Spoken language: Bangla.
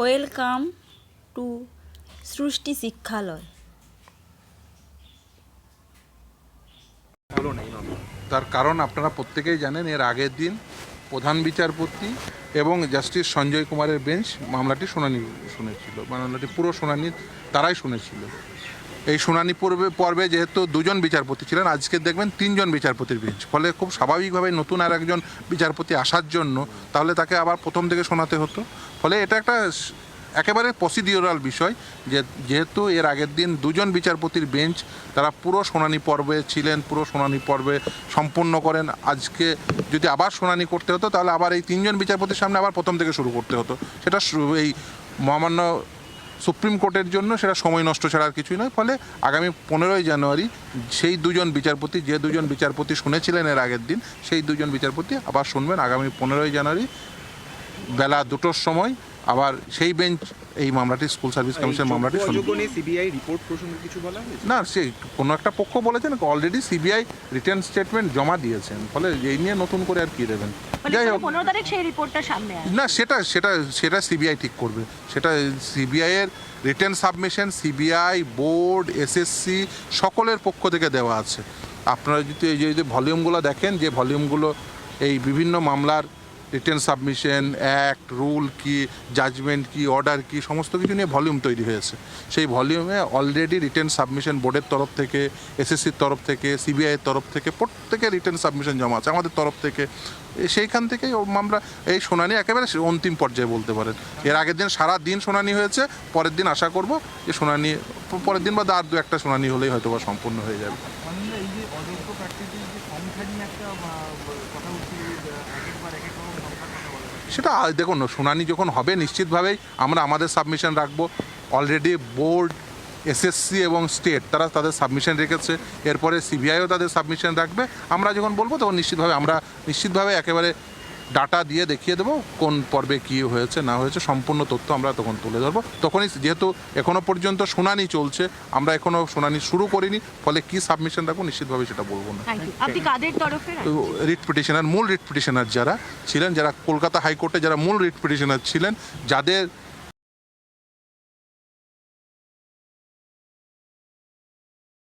ওয়েলকাম টু সৃষ্টি শিক্ষালয় তার কারণ আপনারা প্রত্যেকেই জানেন, এর আগের দিন প্রধান বিচারপতি এবং জাস্টিস সঞ্জয় কুমারের বেঞ্চ মামলাটি শুনানি শুনেছিল মামলাটি পুরো শুনানি তারাই শুনেছিল। এই শুনানি পর্বে পর্বে যেহেতু দুজন বিচারপতি ছিলেন, আজকে দেখবেন তিনজন বিচারপতির বেঞ্চ। ফলে খুব স্বাভাবিকভাবে নতুন আর একজন বিচারপতি আসার জন্য তাহলে তাকে আবার প্রথম থেকে শোনাতে হতো। ফলে এটা একটা একেবারে প্রসিডিওরাল বিষয় যে যেহেতু এর আগের দিন দুজন বিচারপতির বেঞ্চ, তারা পুরো শুনানি পর্বে ছিলেন, পুরো শুনানি পর্বে সম্পূর্ণ করেন। আজকে যদি আবার শুনানি করতে হতো, তাহলে আবার এই তিনজন বিচারপতির সামনে আবার প্রথম থেকে শুরু করতে হতো। সেটা এই মহামান্য সুপ্রিম কোর্টের জন্য সেটা সময় নষ্ট ছাড়া আর কিছুই নয়, ফলে আগামী পনেরোই জানুয়ারি সেই দুজন বিচারপতি, যে দুজন বিচারপতি শুনেছিলেন এর আগের দিন, সেই দুজন বিচারপতি আবার শুনবেন আগামী পনেরোই জানুয়ারি বেলা দুটোর সময়। আবার সেই বেঞ্চ এই মামলাটি স্কুল সার্ভিস কমিশন মামলাটি সিবিআই রিপোর্ট প্রসঙ্গে কিছু বলা হয়েছে? না সে কোনো একটা পক্ষ বলেছেন অলরেডি সিবিআই রিটার্ন স্টেটমেন্ট জমা দিয়েছেন। ফলে এই নিয়ে নতুন করে আর কি দেবেন? মানে যাই হোক। পনেরো তারিখ সেই রিপোর্টটা সামনে আসবে। না সেটা সেটা সেটা সিবিআই ঠিক করবে। সেটা সিবিআই এর return submission CBI board SSC সকলের পক্ষ থেকে দেওয়া আছে। আপনারা যদি এই যে এই যে ভলিউমগুলো দেখেন যে ভলিউমগুলো এই বিভিন্ন মামলার রিটার্ন সাবমিশন অ্যাক্ট রুল কি জাজমেন্ট কি অর্ডার কি, সমস্ত কিছু নিয়ে ভলিউম তৈরি হয়েছে। সেই ভলিউমে অলরেডি রিটার্ন সাবমিশন বোর্ডের তরফ থেকে এসএসসির তরফ থেকে সিবিআইয়ের তরফ থেকে, প্রত্যেকে রিটার্ন সাবমিশন জমা আছে আমাদের তরফ থেকে। সেইখান থেকেই আমরা এই শুনানি একেবারে অন্তিম পর্যায়ে বলতে পারেন। এর আগের দিন সারা দিন শুনানি হয়েছে, পরের দিন আশা করব যে শুনানি, পরের দিন বা আর দু একটা শুনানি হলেই হয়তো বা সম্পূর্ণ হয়ে যাবে। একটা কথা সেটা দেখুন, শুনানি যখন হবে, নিশ্চিতভাবেই আমরা আমাদের সাবমিশন রাখব। অলরেডি বোর্ড এসএসসি এবং স্টেট তারা তাদের সাবমিশন রেখেছে। এরপরে সিবিআইও তাদের সাবমিশন রাখবে। আমরা যখন বলব, তখন নিশ্চিতভাবে আমরা, নিশ্চিতভাবে একেবারে ডাটা দিয়ে দেখিয়ে দেবো কোন পর্বে কী হয়েছে না হয়েছে সম্পূর্ণ তথ্য আমরা তখন তুলে ধরবো। তখনই যেহেতু এখনও পর্যন্ত শুনানি চলছে আমরা এখনও শুনানি শুরু করিনি ফলে কি সাবমিশন রাখব নিশ্চিতভাবে সেটা বলব না। রিট পিটিশনার মূল রিট পিটিশনার যারা ছিলেন যারা কলকাতা হাইকোর্টে যারা মূল রিট পিটিশনার ছিলেন যাদের